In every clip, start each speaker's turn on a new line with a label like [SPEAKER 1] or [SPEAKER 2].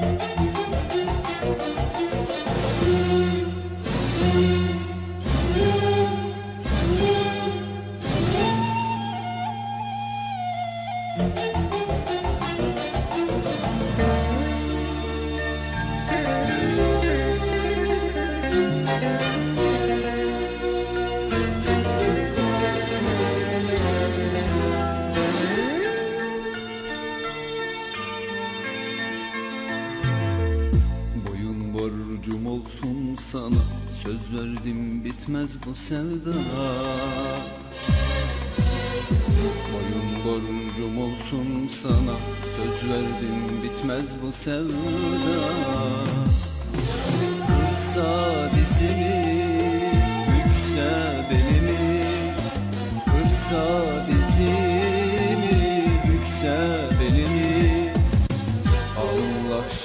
[SPEAKER 1] Música Borcum olsun sana söz verdim bitmez bu sevda. Boyun borcum olsun sana söz verdim bitmez bu sevda. Kırsa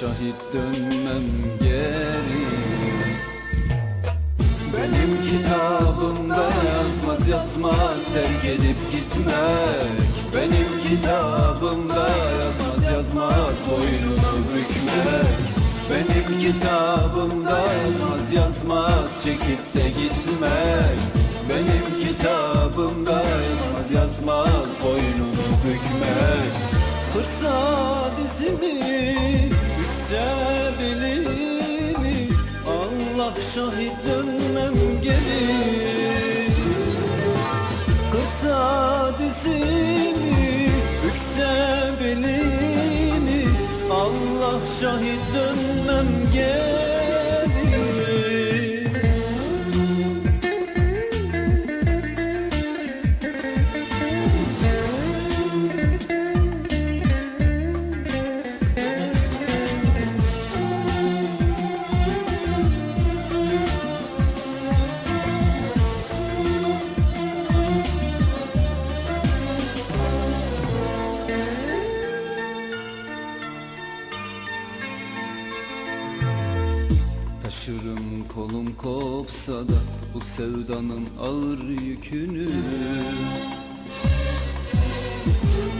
[SPEAKER 1] şahit dönmem geri. Benim kitabımda yazmaz yazmaz terk edip gitmek. Benim kitabımda yazmaz yazmaz boynunu bükmek. Benim kitabımda yazmaz yazmaz çekip de gitmek. Benim kitabımda yazmaz yazmaz boynunu bükmek geri Kırsa dizimi, bükse Allah şahit dönmem geri Taşırım kolum kopsa da bu sevdanın ağır yükünü.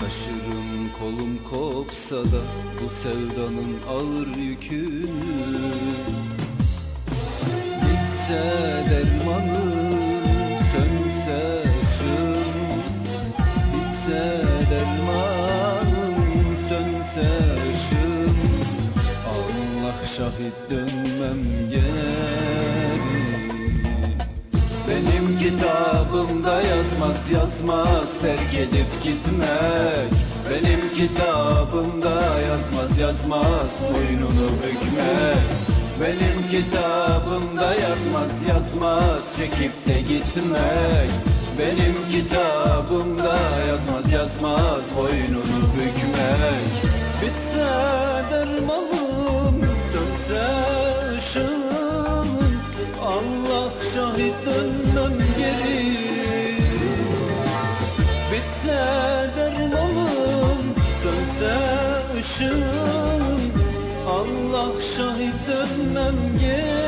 [SPEAKER 1] Taşırım kolum kopsa da bu sevdanın ağır yükünü. Bitse Allah şahit dönmem geri. Benim kitabımda yazmaz yazmaz terk edip gitmek. Benim kitabımda yazmaz yazmaz boynunu bükmek. Benim kitabımda yazmaz yazmaz çekip de gitmek. Benim kitabımda yazmaz yazmaz boynunu şahit dönmem geri. Bitse dermanım, sönse ışığım Allah şahit dönmem geri.